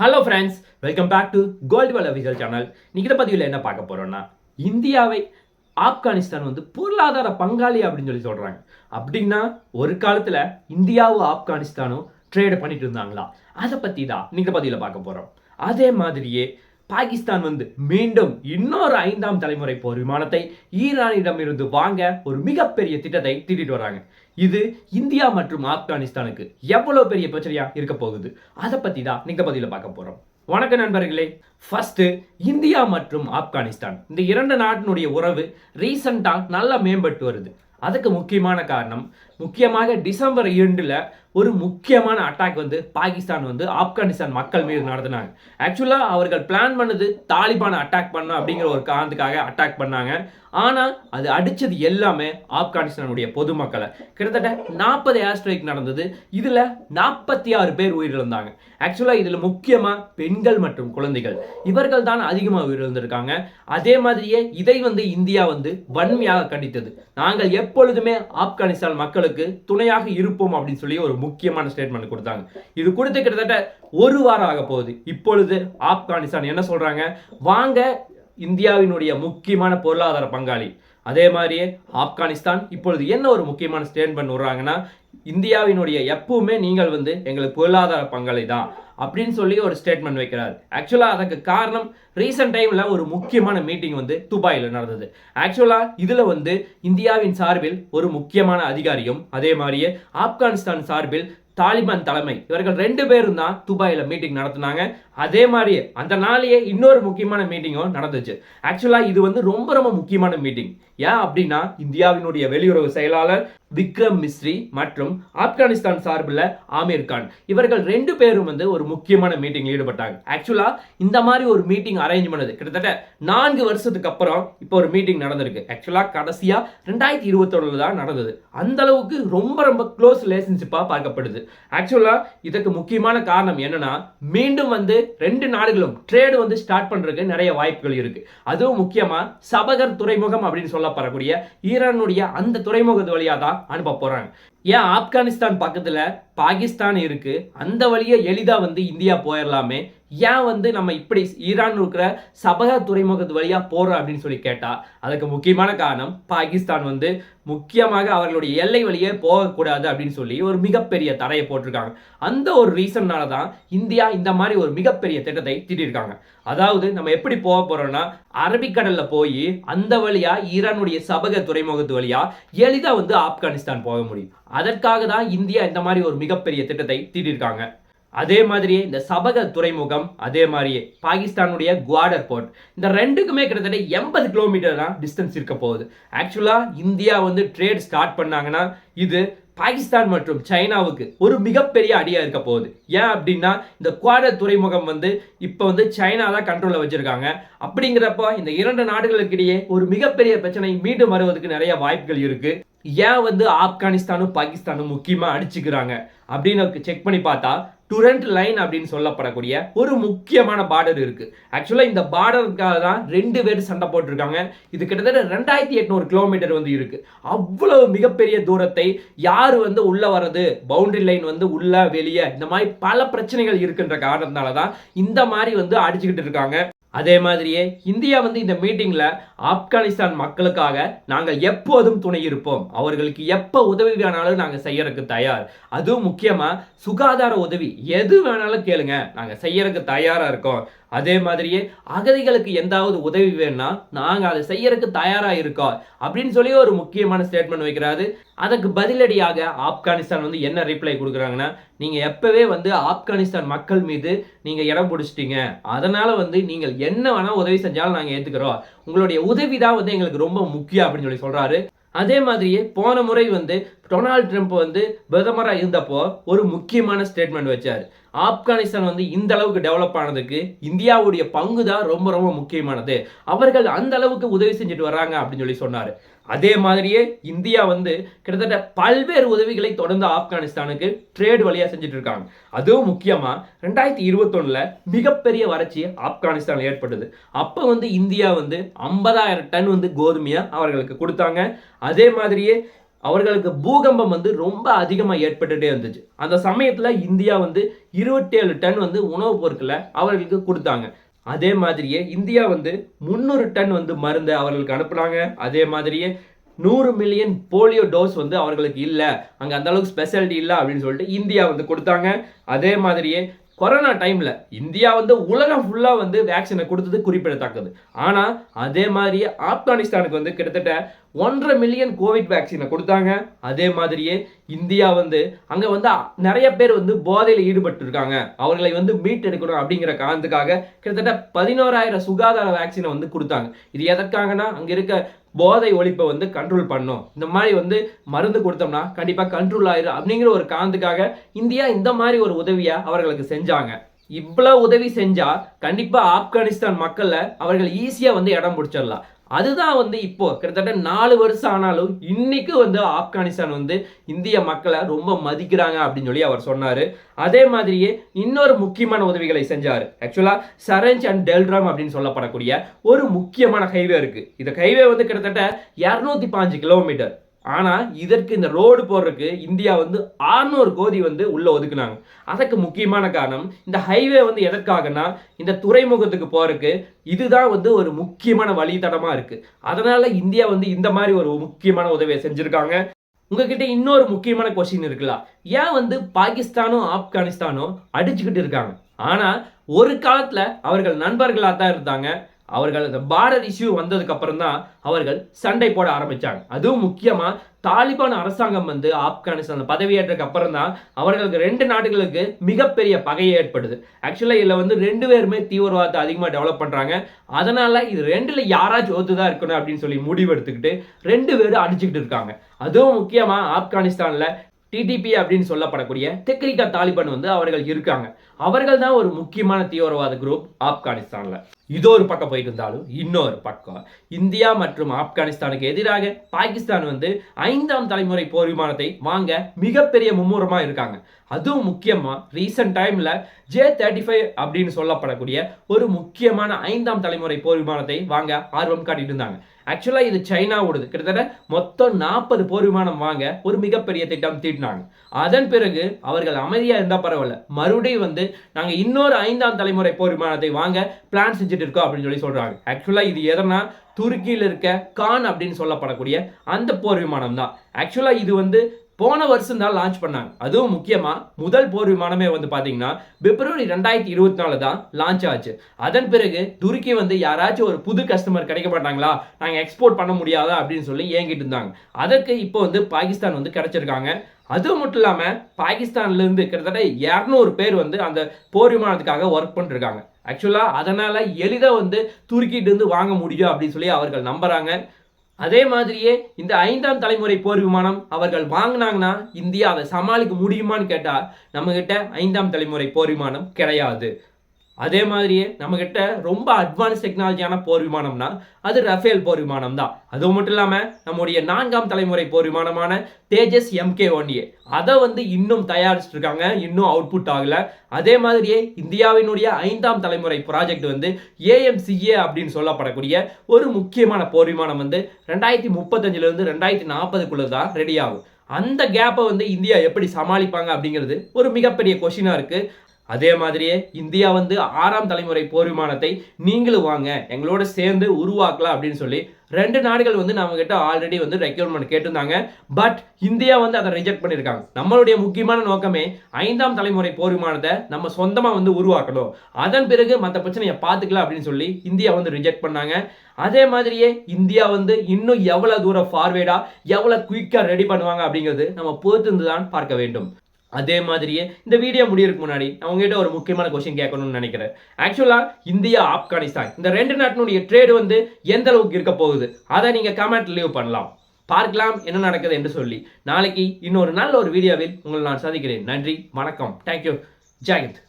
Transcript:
Hello friends welcome back to gold Vel official channel இன்னைக்கு பதிவில் என்ன பார்க்க போகிறோன்னா இந்தியாவை ஆப்கானிஸ்தான் வந்து பொருளாதார பங்காளி அப்படின்னு சொல்லி சொல்கிறாங்க அப்படின்னா ஒரு காலத்தில் இந்தியாவும் ஆப்கானிஸ்தானும் ட்ரேடு பண்ணிட்டு இருந்தாங்களா? அதை பற்றி தான் இன்னைக்கு பதிவில் பார்க்க போகிறோம் அதே மாதிரியே பாகிஸ்தான் வந்து மீண்டும் இன்னொரு ஐந்தாம் தலைமுறை போர் விமானத்தை ஈரானிடமிருந்து வாங்க ஒரு மிகப்பெரிய திட்டத்தை தீட்டிட்டு வராங்க இது இந்தியா மற்றும் ஆப்கானிஸ்தானுக்கு எவ்வளவு பெரிய பிரச்சனையா இருக்க போகுது? அதை பத்தி தான் நீங்க பதில பார்க்க போறோம். வணக்கம் நண்பர்களே ஃபஸ்ட்டு இந்தியா மற்றும் ஆப்கானிஸ்தான். இந்த இரண்டு நாட்டினுடைய உறவு ரீசண்டாக நல்லா மேம்பட்டு வருது. அதுக்கு முக்கியமான காரணம் முக்கியமாக டிசம்பர் இரண்டில் ஒரு முக்கியமான அட்டாக் வந்து பாகிஸ்தான் வந்து ஆப்கானிஸ்தான் மக்கள் மீது நடத்தினாங்க. ஆக்சுவலாக அவர்கள் பிளான் பண்ணது தாலிபான் அட்டாக் பண்ண அப்படிங்கிற ஒரு காரணத்துக்காக அட்டாக் பண்ணாங்க. ஆனால் அது அடித்தது எல்லாமே ஆப்கானிஸ்தானுடைய பொதுமக்களை. கிட்டத்தட்ட நாற்பது ஏர் ஸ்ட்ரைக் நடந்தது. இதில் நாற்பத்தி ஆறு பேர் உயிரிழந்தாங்க. ஆக்சுவலாக இதில் முக்கியமாக பெண்கள் மற்றும் குழந்தைகள். இவர்கள் தான் அதிகமாக உயிரிழந்திருக்காங்க. அதே மாதிரியே இதை வந்து இந்தியா வந்து வன்மையாக கண்டித்தது. நாங்கள் எப்பொழுதுமே ஆப்கானிஸ்தான் மக்களுக்கு துணையாக இருப்போம் அப்படின்னு சொல்லி ஒரு முக்கியமான ஸ்டேட்மெண்ட் கொடுத்தாங்க. இது கொடுத்து கிட்டத்தட்ட ஒரு வாரம் ஆக போகுது. இப்பொழுது ஆப்கானிஸ்தான் என்ன சொல்கிறாங்க வாங்க இந்தியாவினுடைய முக்கியமான பொருளாதார பங்காளி. அதே மாதிரியே ஆப்கானிஸ்தான் இப்பொழுது என்ன ஒரு முக்கியமான ஸ்டேட்மெண்ட் விடுறாங்கன்னா இந்தியாவினுடைய எப்பவுமே நீங்கள் வந்து எங்களுக்கு பொருளாதார பங்காளி தான் அப்படின்னு சொல்லி ஒரு ஸ்டேட்மெண்ட் வைக்கிறார். ஆக்சுவலாக அதுக்கு காரணம் ரீசெண்ட் டைமில் ஒரு முக்கியமான மீட்டிங் வந்து துபாயில் நடந்தது. ஆக்சுவலாக இதில் வந்து இந்தியாவின் சார்பில் ஒரு முக்கியமான அதிகாரியும் அதே மாதிரியே ஆப்கானிஸ்தான் சார்பில் தாலிபான் தலைமை. இவர்கள் ரெண்டு பேரும் தான் துபாயில் மீட்டிங் நடத்தினாங்க. அதே மாதிரியே அந்த நாளையே இன்னொரு முக்கியமான மீட்டிங்கும் நடந்துச்சு. ஆக்சுவலாக இது வந்து ரொம்ப ரொம்ப முக்கியமான மீட்டிங் ஏன் அப்படின்னா இந்தியாவினுடைய வெளியுறவு செயலாளர் விக்ரம் மிஸ்ரி மற்றும் ஆப்கானிஸ்தான் சார்பில் ஆமீர் கான். இவர்கள் ரெண்டு பேரும் வந்து ஒரு முக்கியமான மீட்டிங் ஈடுபட்டாங்க. ஆக்சுவலாக இந்த மாதிரி ஒரு மீட்டிங் அரேஞ்ச் பண்ணது. கிட்டத்தட்ட நான்கு வருஷத்துக்கு அப்புறம் இப்போ ஒரு மீட்டிங் நடந்திருக்கு. ஆக்சுவலாக கடைசியாக ரெண்டாயிரத்தி இருபத்தொன்னில் தான் நடந்தது. அந்த அளவுக்கு ரொம்ப ரொம்ப க்ளோஸ் ரிலேஷன்ஷிப்பாக பார்க்கப்படுது. ஆக்சுவலாக இதுக்கு முக்கியமான காரணம் என்னன்னா மீண்டும் வந்து ரெண்டு நாடுகளும் ட்ரேடு வந்து ஸ்டார்ட் பண்ணுறதுக்கு நிறைய வாய்ப்புகள் இருக்குது அதுவும் முக்கியமாக சபகர் துறைமுகம் அப்படின்னு சொல்லப்படக்கூடிய ஈரானுடைய அந்த துறைமுகத்து வழியாக தான் அனுப்ப போகிறாங்க ஏன் ஆப்கானிஸ்தான் பக்கத்துல பாகிஸ்தான் இருக்கு? அந்த வழியை எளிதா வந்து இந்தியா போயிடலாமே ஏன் வந்து நம்ம இப்படி ஈரான் இருக்கிற சபக துறைமுகத்து வழியாக போகிறோம் அப்படின்னு சொல்லி கேட்டால் அதுக்கு முக்கியமான காரணம் பாகிஸ்தான் வந்து முக்கியமாக அவர்களுடைய எல்லை வழியே போகக்கூடாது அப்படின்னு சொல்லி ஒரு மிகப்பெரிய தடையை போட்டிருக்காங்க. அந்த ஒரு ரீசன்னால தான் இந்தியா இந்த மாதிரி ஒரு மிகப்பெரிய திட்டத்தை திட்டிருக்காங்க அதாவது நம்ம எப்படி போக போகிறோம்னா அரபிக்கடல்ல போய் அந்த வழியா ஈரானுடைய சபக துறைமுகத்து வழியா எளிதாக வந்து ஆப்கானிஸ்தான் போக முடியும். அதற்காக தான் இந்தியா இந்த மாதிரி ஒரு மிகப்பெரிய திட்டத்தை திட்டிருக்காங்க அதே மாதிரியே இந்த சபக துறைமுகம் அதே மாதிரியே பாகிஸ்தானுடைய குவாடர் போர்ட். இந்த ரெண்டுக்குமே கிட்டத்தட்ட எண்பது கிலோமீட்டர் தான் டிஸ்டன்ஸ் இருக்க போகுது. ஆக்சுவலாக இந்தியா வந்து ட்ரேட் ஸ்டார்ட் பண்ணாங்கன்னா இது பாகிஸ்தான் மற்றும் சைனாவுக்கு ஒரு மிகப்பெரிய அடியாக இருக்க போகுது. ஏன் அப்படின்னா இந்த குவாடர் துறைமுகம் வந்து இப்போ வந்து சைனா தான் கண்ட்ரோலில் வச்சுருக்காங்க. அப்படிங்கிறப்போ இந்த இரண்டு நாடுகளுக்கு இடையே ஒரு மிகப்பெரிய பிரச்சனை மீண்டும் வருவதற்கு நிறைய வாய்ப்புகள் இருக்குது ஏன் வந்து ஆப்கானிஸ்தானும் பாகிஸ்தானும் முக்கியமாக அடிச்சுக்கிறாங்க? அப்படின்னு செக் பண்ணி பார்த்தா டுரண்ட் லைன் அப்படின்னு சொல்லப்படக்கூடிய ஒரு முக்கியமான பார்டர் இருக்கு. ஆக்சுவலா இந்த பார்டருக்காக தான் ரெண்டு பேர் சண்டை போட்டிருக்காங்க. இது கிட்டத்தட்ட ரெண்டாயிரத்தி எட்நூறு கிலோமீட்டர் வந்து இருக்கு. அவ்வளவு மிகப்பெரிய தூரத்தை யார் வந்து உள்ள வர்றது? பவுண்டரி லைன் வந்து உள்ள வெளியே இந்த மாதிரி பல பிரச்சனைகள் இருக்குன்ற காரணத்தினால தான் இந்த மாதிரி வந்து அடிச்சுக்கிட்டு இருக்காங்க. அதே மாதிரியே இந்தியா வந்து இந்த மீட்டிங்ல ஆப்கானிஸ்தான் மக்களுக்காக நாங்கள் எப்போதும் துணை இருப்போம். அவர்களுக்கு எப்போ உதவி வேணாலும் நாங்கள் செய்யறதுக்கு தயார். அதுவும் முக்கியமா சுகாதார உதவி. எது வேணாலும் கேளுங்க. நாங்கள் செய்யறதுக்கு தயாரா இருக்கோம். அதே மாதிரியே அகதிகளுக்கு எந்தாவது உதவி வேணும்னா நாங்கள் அதை செய்யறதுக்கு தயாரா இருக்கோம் அப்படின்னு சொல்லி ஒரு முக்கியமான ஸ்டேட்மெண்ட் வைக்கிறாரு. அதுக்கு பதிலடியாக ஆப்கானிஸ்தான் வந்து என்ன ரிப்ளை கொடுக்குறாங்கன்னா நீங்க எப்பவே வந்து ஆப்கானிஸ்தான் மக்கள் மீது நீங்க இடம் பிடிச்சிட்டீங்க. அதனால வந்து நீங்கள் என்ன வேணா உதவி செஞ்சாலும் நாங்க ஏத்துக்கிறோம். உங்களுடைய உதவி தான் வந்து எங்களுக்கு ரொம்ப முக்கியம் அப்படின்னு சொல்லி சொல்றாரு. அதே மாதிரியே போன முறை வந்து டொனால்ட் ட்ரம்ப் வந்து பிரதமராக இருந்தப்போ ஒரு முக்கியமான ஸ்டேட்மெண்ட் வச்சார். ஆப்கானிஸ்தான் வந்து இந்த அளவுக்கு டெவலப் ஆனதுக்கு இந்தியாவுடைய பங்கு தான் ரொம்ப ரொம்ப முக்கியமானது. அவர்கள் அந்த அளவுக்கு உதவி செஞ்சுட்டு வர்றாங்க அப்படின்னு சொல்லி சொன்னார். அதே மாதிரியே இந்தியா வந்து கிட்டத்தட்ட பல்வேறு உதவிகளை தொடர்ந்து ஆப்கானிஸ்தானுக்கு ட்ரேட் வழியாக செஞ்சுட்டு இருக்காங்க அதுவும் முக்கியமாக ரெண்டாயிரத்தி இருபத்தொன்னில் மிகப்பெரிய வறட்சி ஆப்கானிஸ்தானில் ஏற்பட்டது. அப்போ வந்து இந்தியா வந்து ஐம்பதாயிரம் டன் வந்து கோதுமையை அவர்களுக்கு கொடுத்தாங்க. அதே மாதிரியே அவர்களுக்கு பூகம்பம் வந்து ரொம்ப அதிகமாக ஏற்பட்டுகிட்டே இருந்துச்சு. அந்த சமயத்தில் இந்தியா வந்து இருபத்தேழு டன் வந்து உணவுப் பொருட்களை அவர்களுக்கு கொடுத்தாங்க. அதே மாதிரியே இந்தியா வந்து முந்நூறு டன் வந்து மருந்து அவர்களுக்கு அனுப்புனாங்க. அதே மாதிரியே நூறு மில்லியன் போலியோ டோஸ் வந்து அவர்களுக்கு இல்லை. அங்கே அந்த அளவுக்கு ஸ்பெஷாலிட்டி இல்லை அப்படின்னு சொல்லிட்டு இந்தியா வந்து கொடுத்தாங்க. அதே மாதிரியே கொரோனா டைமில் இந்தியா வந்து உலகம் ஃபுல்லாக வந்து வேக்சினை கொடுத்தது குறிப்பிடத்தக்கது. ஆனால் அதே மாதிரியே ஆப்கானிஸ்தானுக்கு வந்து கிட்டத்தட்ட ஒன்றரை மில்லியன் கோவிட் வேக்சினை கொடுத்தாங்க. அதே மாதிரியே இந்தியா வந்து அங்கே வந்து நிறைய பேர் வந்து போதையில் ஈடுபட்டு இருக்காங்க அவர்களை வந்து மீட்டெடுக்கணும் அப்படிங்கிற காரணத்துக்காக கிட்டத்தட்ட பதினோராயிரம் சுகாதார வேக்சினை வந்து கொடுத்தாங்க. இது எதற்காகனா அங்கே இருக்க போதை ஒழிப்பை வந்து கண்ட்ரோல் பண்ணும். இந்த மாதிரி வந்து மருந்து கொடுத்தோம்னா கண்டிப்பாக கண்ட்ரோல் ஆயிரும். அப்படிங்கிற ஒரு காரணத்துக்காக இந்தியா இந்த மாதிரி ஒரு உதவியை அவர்களுக்கு செஞ்சாங்க. இவ்வளோ உதவி செஞ்சா கண்டிப்பா ஆப்கானிஸ்தான் மக்கள்ல அவர்கள் ஈஸியாக வந்து இடம் பிடிச்சிடலாம். அதுதான் வந்து இப்போ கிட்டத்தட்ட நாலு வருஷம் ஆனாலும் இன்னைக்கு வந்து ஆப்கானிஸ்தான் வந்து இந்திய மக்களை ரொம்ப மதிக்கிறாங்க அப்படின்னு சொல்லி அவர் சொன்னார். அதே மாதிரியே இன்னொரு முக்கியமான உதவிகளை செஞ்சார். ஆக்சுவலாக சரஞ்ச் அண்ட் டெல்ராம் அப்படின்னு சொல்லப்படக்கூடிய ஒரு முக்கியமான ஹைவே இருக்குது இந்த ஹைவே வந்து கிட்டத்தட்ட இரநூத்தி பாஞ்சு கிலோமீட்டர் ஆனால் இதற்கு இந்த ரோடு போடுறதுக்கு இந்தியா வந்து 600 கோடி வந்து உள்ளே ஒதுக்குனாங்க. அதுக்கு முக்கியமான காரணம் இந்த ஹைவே வந்து எதற்காகனா இந்த துறைமுகத்துக்கு போகிறதுக்கு இதுதான் வந்து ஒரு முக்கியமான வழித்தடமாக இருக்குது அதனால் இந்தியா வந்து இந்த மாதிரி ஒரு முக்கியமான உதவியை செஞ்சுருக்காங்க. உங்ககிட்ட இன்னொரு முக்கியமான கொஸ்டின் இருக்குல்ல. ஏன் வந்து பாகிஸ்தானும் ஆப்கானிஸ்தானும் அடிச்சுக்கிட்டு இருக்காங்க? ஆனால் ஒரு காலத்தில் அவர்கள் நண்பர்களாக தான் இருந்தாங்க. அவர்கள் அந்த பார்டர் இஷ்யூ வந்ததுக்கு அப்புறம் தான் அவர்கள் சண்டை போட ஆரம்பித்தாங்க அதுவும் முக்கியமாக தாலிபான் அரசாங்கம் வந்து ஆப்கானிஸ்தான் பதவியேற்றதுக்கு அப்புறம் தான் அவர்களுக்கு ரெண்டு நாடுகளுக்கு மிகப்பெரிய பகை ஏற்படுது. ஆக்சுவலாக இதில் வந்து ரெண்டு பேருமே தீவிரவாதத்தை அதிகமாக டெவலப் பண்ணுறாங்க அதனால் இது ரெண்டில் யாராச்சும் ஒத்துதான் இருக்கணும் அப்படின்னு சொல்லி முடிவு எடுத்துக்கிட்டு ரெண்டு பேரும் அடிச்சுக்கிட்டு இருக்காங்க. அதுவும் முக்கியமாக ஆப்கானிஸ்தானில் டிடிபி அப்படின்னு சொல்லப்படக்கூடிய தெக்ரிகா தாலிபான் வந்து அவர்கள் இருக்காங்க. அவர்கள் தான் ஒரு முக்கியமான தீவிரவாத குரூப் ஆப்கானிஸ்தானில். இதோ ஒரு பக்கம் போயிட்டு இருந்தாலும் இன்னொரு பக்கம் இந்தியா மற்றும் ஆப்கானிஸ்தானுக்கு எதிராக பாகிஸ்தான் வந்து ஐந்தாம் தலைமுறை போர் விமானத்தை வாங்க மிகப்பெரிய மும்முரமாக இருக்காங்க. அதுவும் முக்கியமாக ரீசெண்ட் டைமில் ஜே தேர்ட்டி ஃபைவ் அப்படின்னு சொல்லப்படக்கூடிய ஒரு முக்கியமான ஐந்தாம் தலைமுறை போர் விமானத்தை வாங்க ஆர்வம் காட்டிட்டு இருந்தாங்க. ஆக்சுவலாக இது சைனாவோடது. கிட்டத்தட்ட மொத்தம் நாற்பது போர் விமானம் வாங்க ஒரு மிகப்பெரிய திட்டம் தீட்டினாங்க. அதன் பிறகு அவர்கள் அமைதியாக இருந்தால் பரவாயில்ல. மறுபடியும் வந்து நாங்க இன்னொரு ஐந்தாம் தலைமுறை போர் விமானத்தை வாங்க பிளான் செஞ்சுட்டு இருக்கோம் அப்படின்னு சொல்லி சொல்றாங்க. ஆக்சுவலா இது எதனா துருக்கியில் இருக்க கான் அப்படின்னு சொல்லப்படக்கூடிய அந்த போர் விமானம் தான் ஆக்சுவலா இது வந்து போன வருஷம் தான் லான்ச் பண்ணாங்க. அதுவும் முக்கியமாக முதல் போர் விமானமே வந்து பார்த்தீங்கன்னா பிப்ரவரி ரெண்டாயிரத்தி இருபத்தி நாலு தான் லான்ச் ஆச்சு. அதன் பிறகு துருக்கி வந்து யாராச்சும் ஒரு புது கஸ்டமர் கிடைக்க மாட்டாங்களா நாங்கள் எக்ஸ்போர்ட் பண்ண முடியாதா அப்படின்னு சொல்லி ஏங்கிட்டு இருந்தாங்க. அதற்கு இப்போ வந்து பாகிஸ்தான் வந்து கிடைச்சிருக்காங்க. அது மட்டும் இல்லாமல் பாகிஸ்தான்லேருந்து கிட்டத்தட்ட இரநூறு பேர் வந்து அந்த போர் விமானத்துக்காக ஒர்க் பண்ணிருக்காங்க. ஆக்சுவலாக அதனால் எளிதாக வந்து துருக்கிட்டு இருந்து வாங்க முடியும் அப்படின்னு சொல்லி அவர்கள் நம்புகிறாங்க அதே மாதிரியே இந்த ஐந்தாம் தலைமுறை போர் விமானம் அவர்கள் வாங்கினாங்கன்னா இந்தியா அதை சமாளிக்க முடியுமான்னு கேட்டால் நம்மகிட்ட ஐந்தாம் தலைமுறை போர் விமானம் கிடையாது. அதே மாதிரியே நம்மக்கிட்ட ரொம்ப அட்வான்ஸ் டெக்னாலஜியான போர் விமானம்னா அது ரஃபேல் போர் விமானம் தான். அது மட்டும் இல்லாமல் நம்முடைய நான்காம் தலைமுறை போர் விமானமான தேஜஸ் எம்கே ஒன் ஏ அதை வந்து இன்னும் தயாரிச்சுட்டு இருக்காங்க இன்னும் அவுட்புட் ஆகலை. அதே மாதிரியே இந்தியாவினுடைய ஐந்தாம் தலைமுறை ப்ராஜெக்ட் வந்து ஏஎம்சிஏ அப்படின்னு சொல்லப்படக்கூடிய ஒரு முக்கியமான போர் விமானம் வந்து ரெண்டாயிரத்தி முப்பத்தஞ்சிலிருந்து ரெண்டாயிரத்தி நாற்பதுக்குள்ளே தான் ரெடி ஆகும். அந்த கேப்பை வந்து இந்தியா எப்படி சமாளிப்பாங்க அப்படிங்கிறது ஒரு மிகப்பெரிய கொஷினாக இருக்குது அதே மாதிரியே இந்தியா வந்து ஆறாம் தலைமுறை போர் விமானத்தை நீங்களும் வாங்க எங்களோட சேர்ந்து உருவாக்கலாம் அப்படின்னு சொல்லி ரெண்டு நாடுகள் வந்து நம்ம கிட்ட ஆல்ரெடி வந்து ரெக்யூர்மெண்ட் கேட்டிருந்தாங்க. பட் இந்தியா வந்து அதை ரிஜெக்ட் பண்ணியிருக்காங்க. நம்மளுடைய முக்கியமான நோக்கமே ஐந்தாம் தலைமுறை போர் விமானத்தை நம்ம சொந்தமாக வந்து உருவாக்கணும். அதன் பிறகு மற்ற பிரச்சனையை பார்த்துக்கலாம் அப்படின்னு சொல்லி இந்தியா வந்து ரிஜெக்ட் பண்ணாங்க. அதே மாதிரியே இந்தியா வந்து இன்னும் எவ்வளோ தூரம் ஃபார்வேர்டாக எவ்வளோ குயிக்காக ரெடி பண்ணுவாங்க அப்படிங்கிறது நம்ம பொறுத்திருந்து தான் பார்க்க வேண்டும். அதே மாதிரியே இந்த வீடியோ முடியறதுக்கு முன்னாடி நான் உங்ககிட்ட ஒரு முக்கியமான கொஸ்டின் கேட்கணும்னு நினைக்கிறேன். ஆக்சுவலாக இந்தியா ஆப்கானிஸ்தான் இந்த ரெண்டு நாட்டினுடைய ட்ரேடு வந்து எந்த அளவுக்கு இருக்க போகுது? அதை நீங்கள் கமெண்ட் லீவ் பண்ணலாம். பார்க்கலாம் என்ன நடக்குது என்று சொல்லி. நாளைக்கு இன்னொரு நல்ல ஒரு வீடியோவில் உங்களை நான் சந்திக்கிறேன். நன்றி வணக்கம். தேங்க்யூ ஜெயந்த்